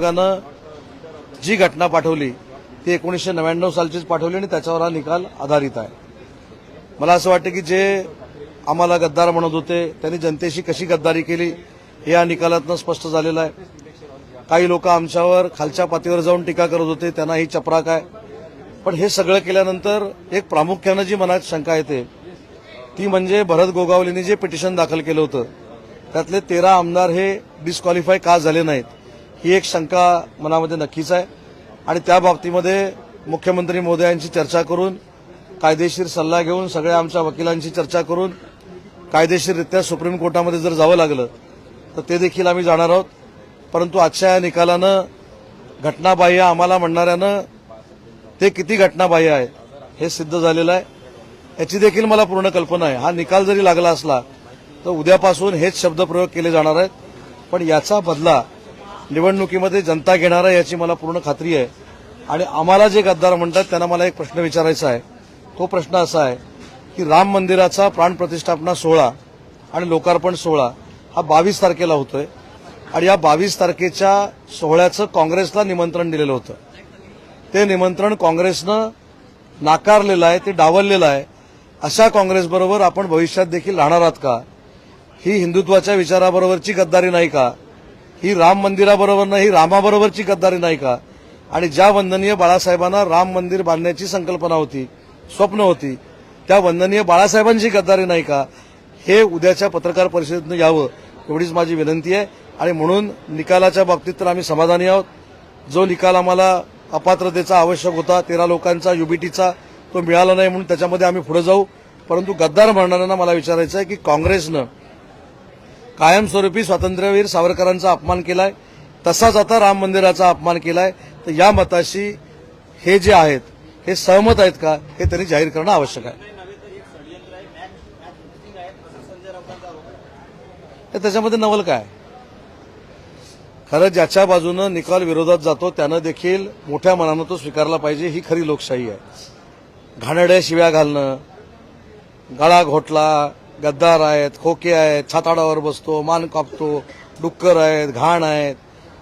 आयोगानं जी घटना पाठवली ती एकोणीसशे नव्याण्णव सालचीच पाठवली आणि त्याच्यावर हा निकाल आधारित आहे. मला असं वाटतं की जे आम्हाला गद्दार म्हणत होते त्यांनी जनतेशी कशी गद्दारी केली हे या निकालातनं स्पष्ट झालेलं आहे. काही लोक आमच्यावर खालच्या पातळीवर जाऊन टीका करत होते त्यांना ही चपराक आहे. पण हे सगळं केल्यानंतर एक प्रामुख्यानं जी मनात शंका येते ती म्हणजे भरत गोगावलेंनी जे पिटिशन दाखल केलं होतं त्यातले तेरा आमदार हे डिस्क्वालिफाय का झाले नाहीत? ही एक शंका मनामध्ये नक्कीच आहे. आणि त्या बाबतीमध्ये मुख्यमंत्री मोदयांची चर्चा करून कायदेशीर सल्ला घेऊन सगळ्या आमच्या वकिलांची चर्चा करून कायदेशीररित्या सुप्रीम कोर्टामध्ये जर जावं लागलं तर ते देखील आम्ही जाणार आहोत. परंतु आजच्या या निकालानं घटनाबाह्य आम्हाला म्हणणाऱ्यानं ते किती घटनाबाह्य आहे हे सिद्ध झालेलं आहे. याची देखील मला पूर्ण कल्पना आहे. हा निकाल जरी लागला असला तर उद्यापासून हेच शब्दप्रयोग केले जाणार आहेत. पण याचा बदला निवडणुकीमध्ये जनता घेणार आहे याची मला पूर्ण खात्री आहे. आणि आम्हाला जे गद्दार म्हणतात त्यांना मला एक प्रश्न विचारायचा आहे. तो प्रश्न असा आहे की राम मंदिराचा प्राणप्रतिष्ठापना सोहळा आणि लोकार्पण सोहळा हा बावीस तारखेला होतोय. आणि या बावीस तारखेच्या सोहळ्याचं काँग्रेसला निमंत्रण दिलेलं होतं. ते निमंत्रण काँग्रेसनं नाकारलेलं आहे ते डावललेलं आहे. अशा काँग्रेसबरोबर आपण भविष्यात देखील राहणार आहात का? ही हिंदुत्वाच्या विचाराबरोबरची गद्दारी नाही का? ही राम मंदिराबरोबर नाही ही रामाबरोबरची गद्दारी नाही का? आणि ज्या वंदनीय बाळासाहेबांना राम मंदिर बांधण्याची संकल्पना होती स्वप्न होती त्या वंदनीय बाळासाहेबांची गद्दारी नाही का? हे उद्याच्या पत्रकार परिषदेतनं यावं एवढीच माझी विनंती आहे. आणि म्हणून निकालाच्या बाबतीत तर आम्ही समाधानी आहोत. जो निकाल आम्हाला अपात्रतेचा आवश्यक होता तेरा लोकांचा युबीटीचा तो मिळाला नाही म्हणून त्याच्यामध्ये आम्ही पुढे जाऊ. परंतु गद्दार म्हणणाऱ्यांना मला विचारायचं आहे की काँग्रेसनं कायमस्वरूपी स्वातंत्र्यवीर सावरकरांचा अपमान केलाय. तसाच आता राम मंदिराचा अपमान केलाय. तर या मताशी हे जे आहेत हे सहमत आहेत का? हे त्यांनी जाहीर करणं आवश्यक आहे. तर त्याच्यामध्ये नवल काय? खरं ज्याच्या बाजूनं निकाल विरोधात जातो त्यानं देखील मोठ्या मनानं तो स्वीकारला पाहिजे ही खरी लोकशाही आहे. घाणड्या शिव्या घालणं गळा घोटला गद्दार आहेत खोके आहेत छाताडावर बसतो मान कापतो डुक्कर आहेत घाण आहेत.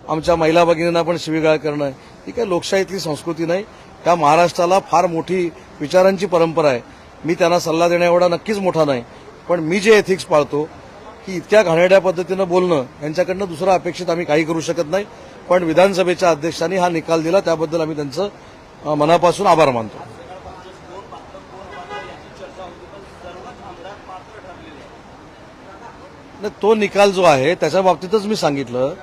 आमच्या महिला भगिनींना पण शिवीगाळ करणं ही काही लोकशाहीतली संस्कृती नाही. त्या महाराष्ट्राला फार मोठी विचारांची परंपरा आहे. मी त्यांना सल्ला देण्या एवढा नक्कीच मोठा नाही पण मी जे एथिक्स पाळतो की इतक्या घाणेड्या पद्धतीनं बोलणं यांच्याकडनं दुसरं अपेक्षित आम्ही काही करू शकत नाही. पण विधानसभेच्या अध्यक्षांनी हा निकाल दिला त्याबद्दल आम्ही त्यांचं मनापासून आभार मानतो. तो निकाल जो आहे त्याच्या बाबतीतच मी सांगितलं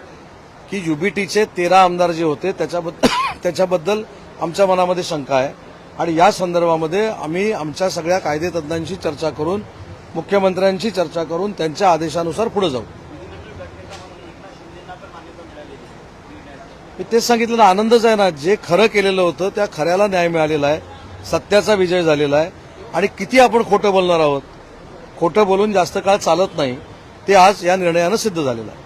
की युबीटीचे तेरा आमदार जे होते त्याच्याबद्दल त्याच्याबद्दल आमच्या मनामध्ये शंका आहे. आणि या संदर्भामध्ये आम्ही आमच्या सगळ्या कायदेतज्ञांशी चर्चा करून मुख्यमंत्र्यांशी चर्चा करून त्यांच्या आदेशानुसार पुढे जाऊ. मी तेच सांगितलं ना आनंदच आहे ना जे खरं केलेलं होतं त्या खऱ्याला न्याय मिळालेला आहे. सत्याचा विजय झालेला आहे. आणि किती आपण खोटं बोलणार आहोत? खोटं बोलून जास्त काळ चालत नाही. ते आज या निर्णयानं सिद्ध झालेलं आहे.